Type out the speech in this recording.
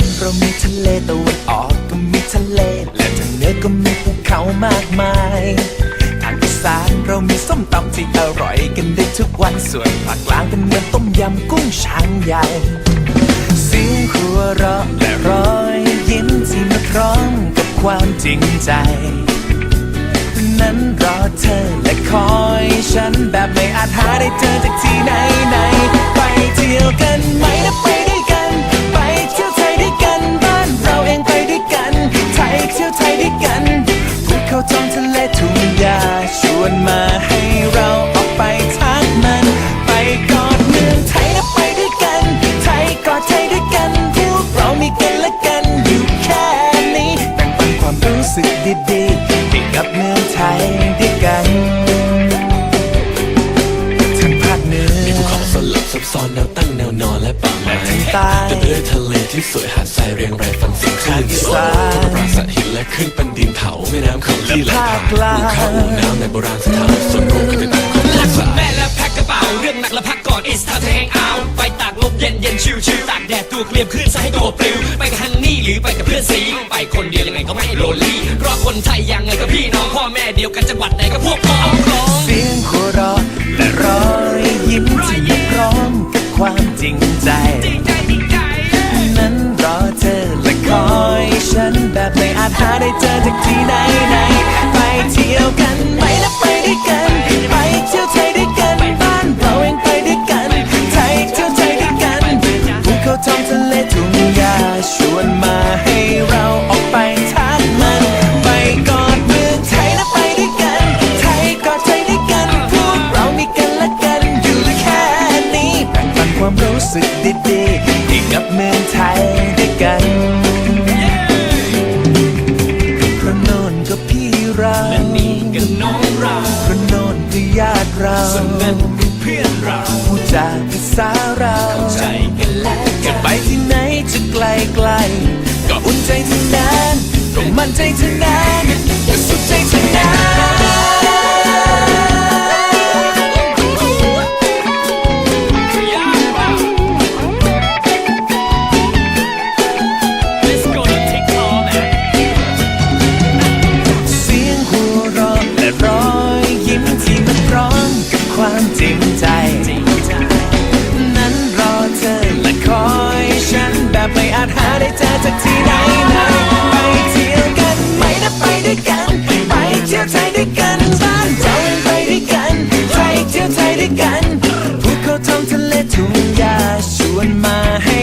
นั้นเรามีทะเลตะวันออกก็มีทะเล และทางเหนือก็มีภูเขามากมาย ทางอีสานเรามีส้มตำที่อร่อยกันได้ทุกวันส่วนภาคกลางเป็นเหมือนต้มยำกุ้งช้างใหญ่เสียงหัวเราะและรอยยิ้มที่มาพร้อมกับความจริงใจ นั้นรอเธอและคอยฉันแบบไม่อาจหาได้เจอจากที่ไหนไหนไปเที่ยวกันไหมนะไปด้วยกันไป ทะเลที่สวยหาดทรายเรียงรายฟังเสียงคลื่นอีสานปราสาทหินและขึ้นเป็นดินเขาแม่น้ำเขาที่ไหละผ่าภานคกลางภูเขาน้ำในโบราณสถานส่วนรวมก็เป็นตามของรักภาคุณแม่และแพ็คกระเป๋าเรื่องหนักและพักก่อน it's time to hang out ไปตากลมเย็นเย็นชิวชิวตากแดดตัวเกลียมขึ้นซะให้ตัวปลิวไปกับฮันนี่หรือไปกับเพื่อนสีไปคนเดียวยังไงก็ไม่โรลลี่เพราะคนไทยยังไงก็พี่น้องพ่อแม่เดียวกันจังหวัดไหนก็พวกพ้องร้องเสียงหัวเราาจหาได้เจอจากที่ไหนไหนไปเที่ยวกันไหม ส่วนนั่นก็เพื่อนเราพูดจาภาษาเราเข้าใจกันและจะไปที่ไหนจะไกลไกลก็อุ่นใจทั้งนั้นก็มั่นใจทั้ง ด้วยกัน พวกเขาทำทะเลทุ่งยาชวนมาให้